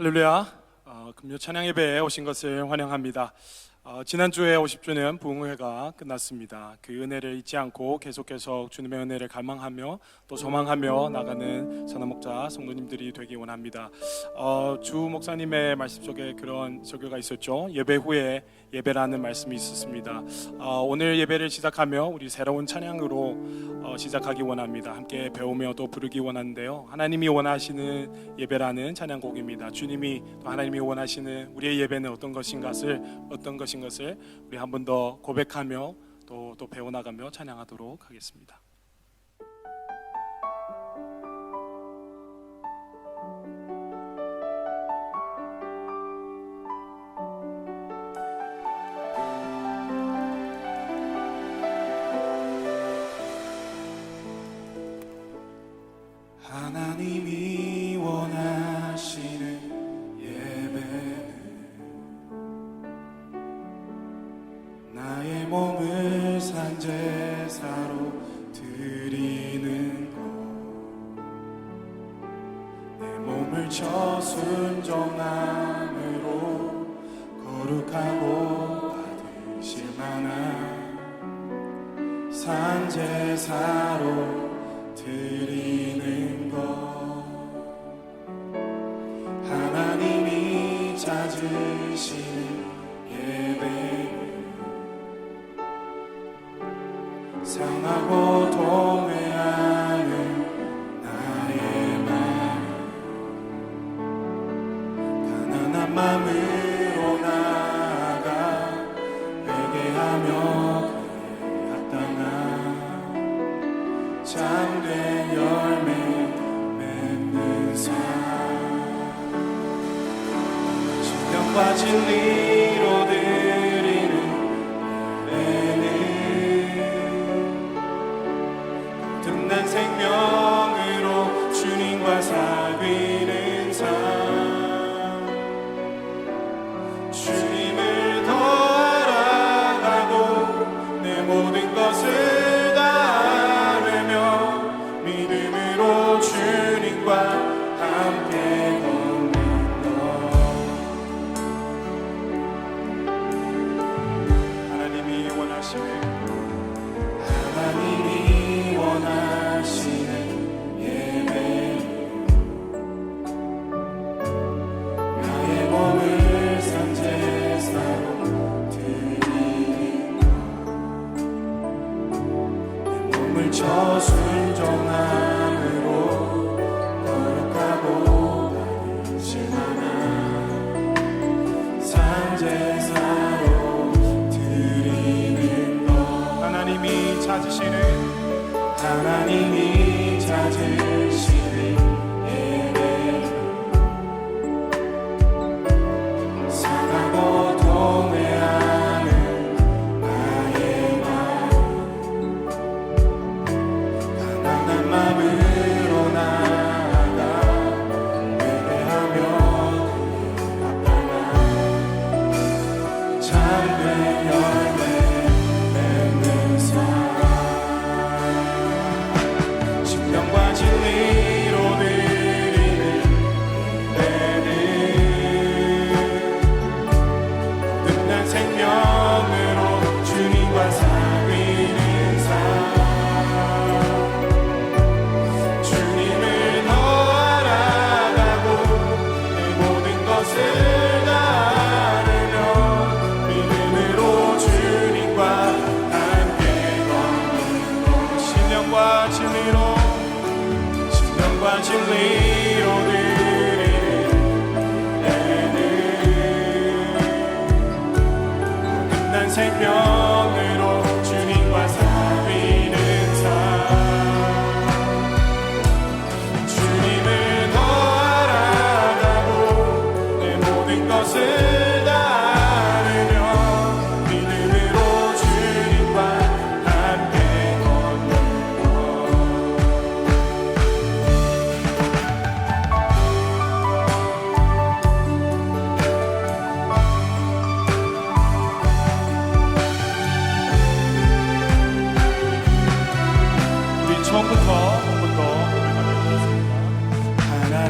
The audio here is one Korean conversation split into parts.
할렐루야. 어, 금요 찬양 예배에 오신 것을 환영합니다. 어, 지난주에 50주년 부흥회가 끝났습니다. 그 은혜를 잊지 않고 계속 계속 주님의 은혜를 갈망하며 또 소망하며 나가는 선한 목자 성도님들이 되기 원합니다. 어, 주 목사님의 말씀 속에 그런 설교가 있었죠. 예배 후에 예배라는 말씀이 있었습니다. 어, 오늘 예배를 시작하며 우리 새로운 찬양으로 어, 시작하기 원합니다. 함께 배우며 또 부르기 원하는데요. 하나님이 원하시는 예배라는 찬양곡입니다. 주님이 또 하나님이 원하시는 우리의 예배는 어떤 것인 것을 어떤 것인 것을 우리 한 번 더 고백하며 또 또 배워나가며 찬양하도록 하겠습니다. 산제사로 드리 몸을 저 순종함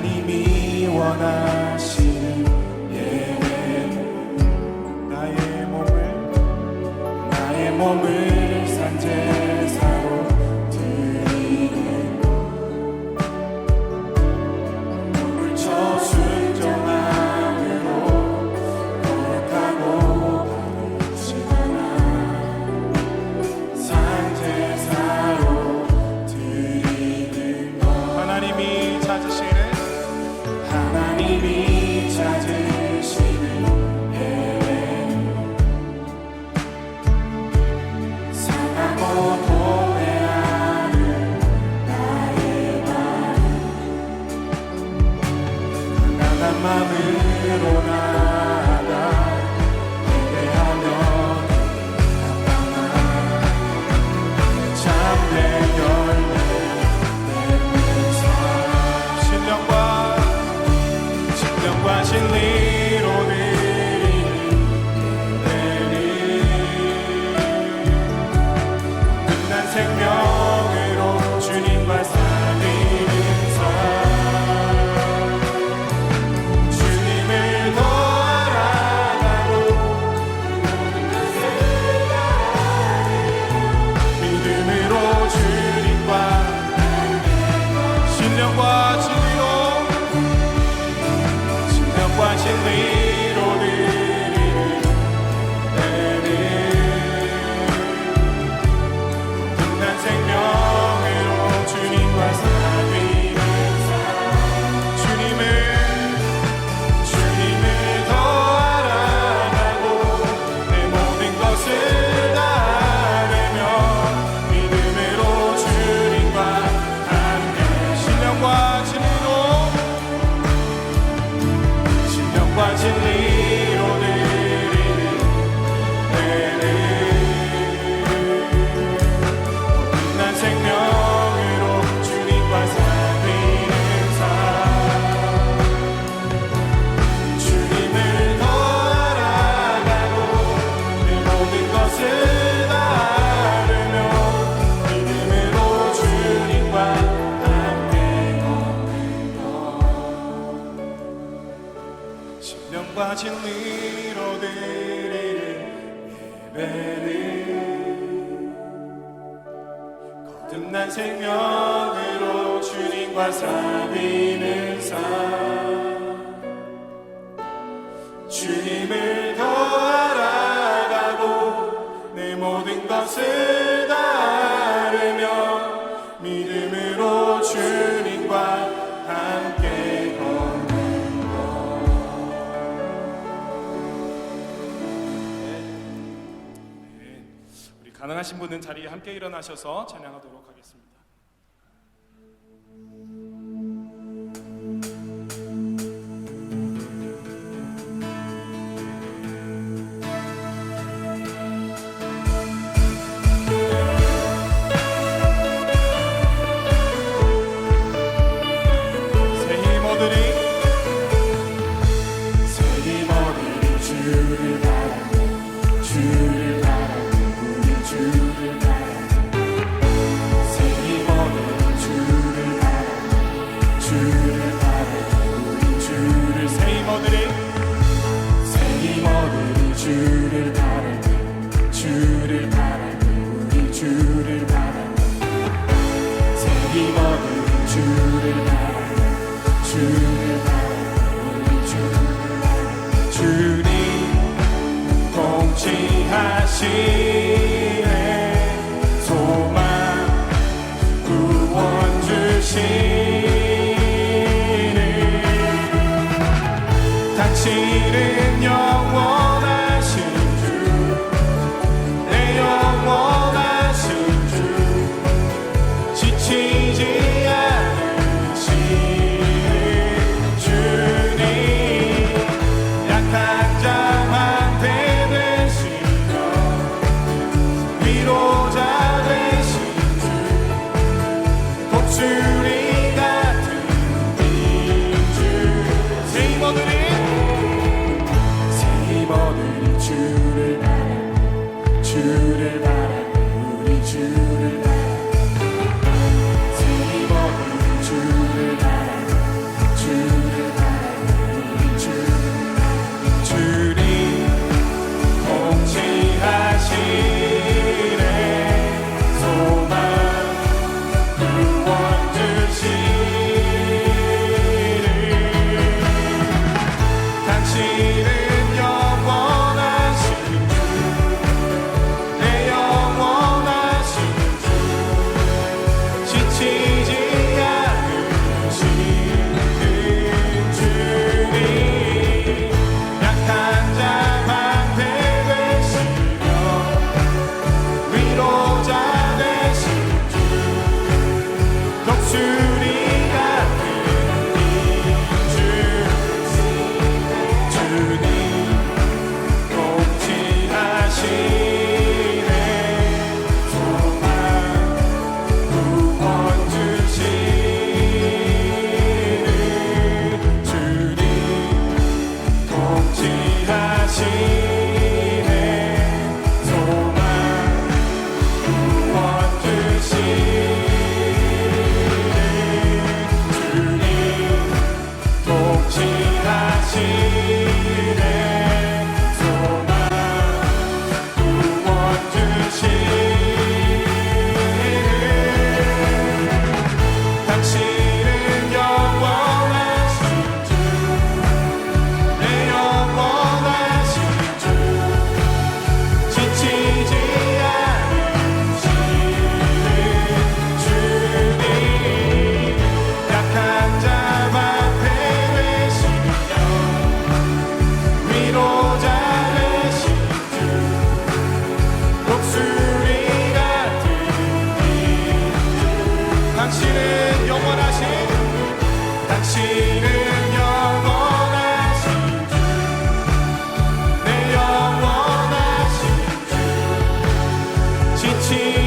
하나님이 원하시는 예배 나의 몸을 나의 몸을 my middle. 사비는 사. 주님을 더 알아가고 내 모든 것을 다 알으며 믿음으로 주님과 함께 걷는 것 우리 가능하신 분은 자리에 함께 일어나셔서 찬양하도록 하겠습니다. to revive. 당신은 영원 see.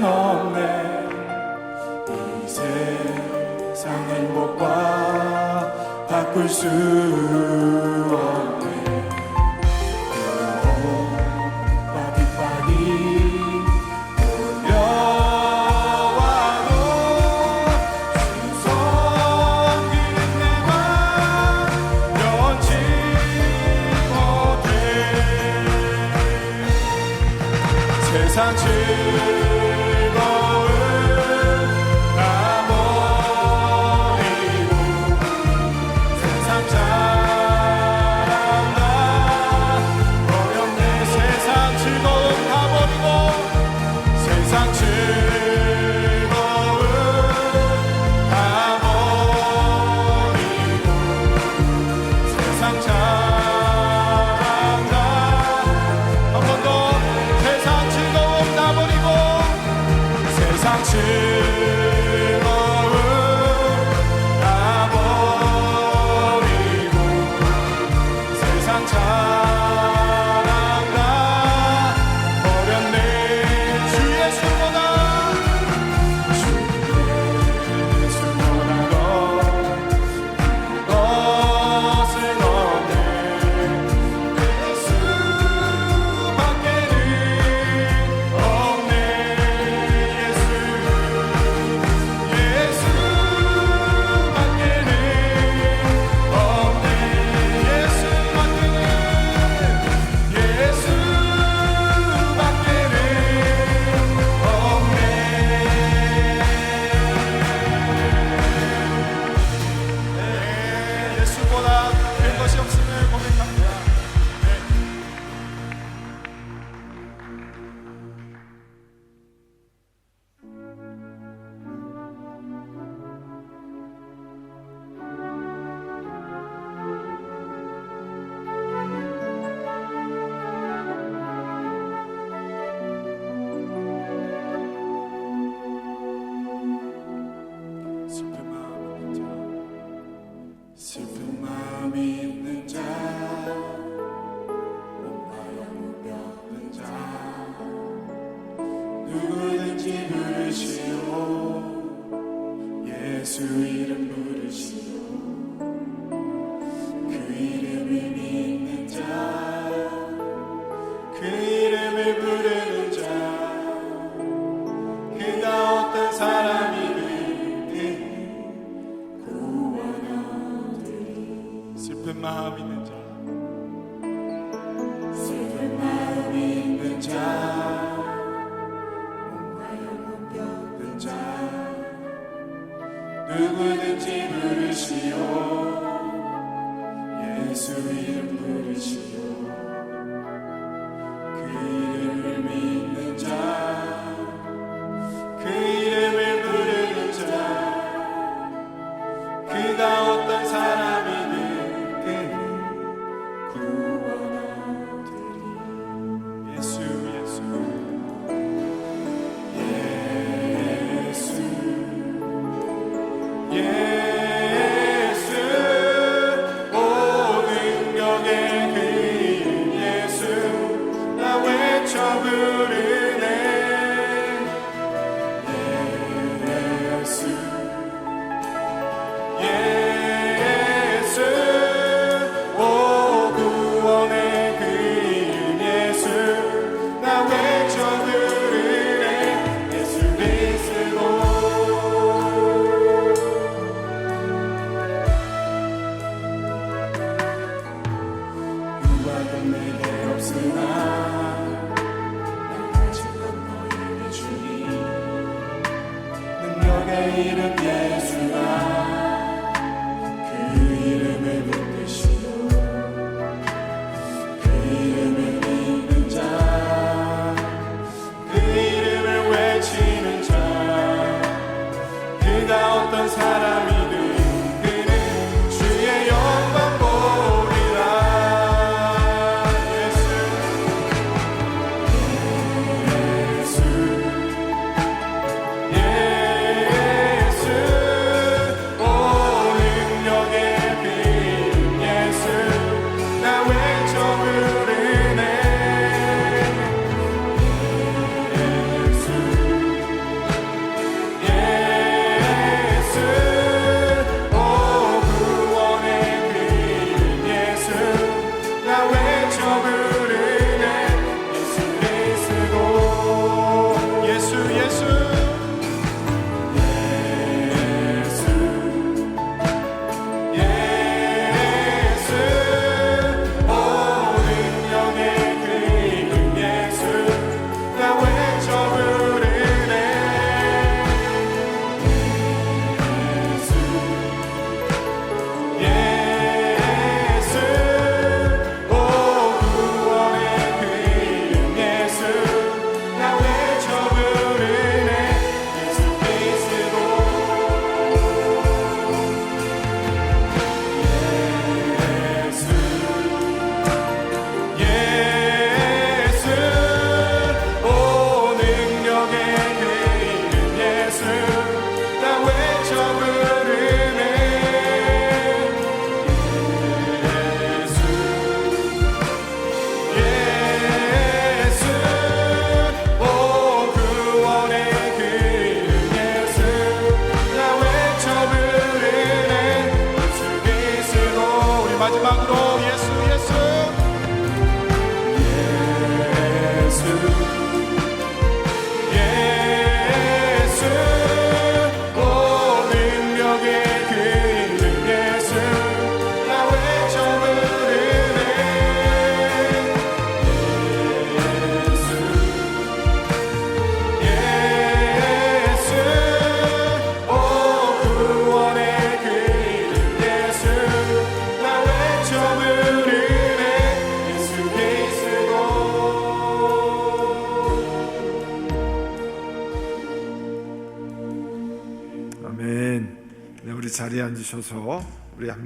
너네 이 세상 행복과 바꿀 수 없. de Marvin. Yeah. 름예 앉으셔서 우리 함께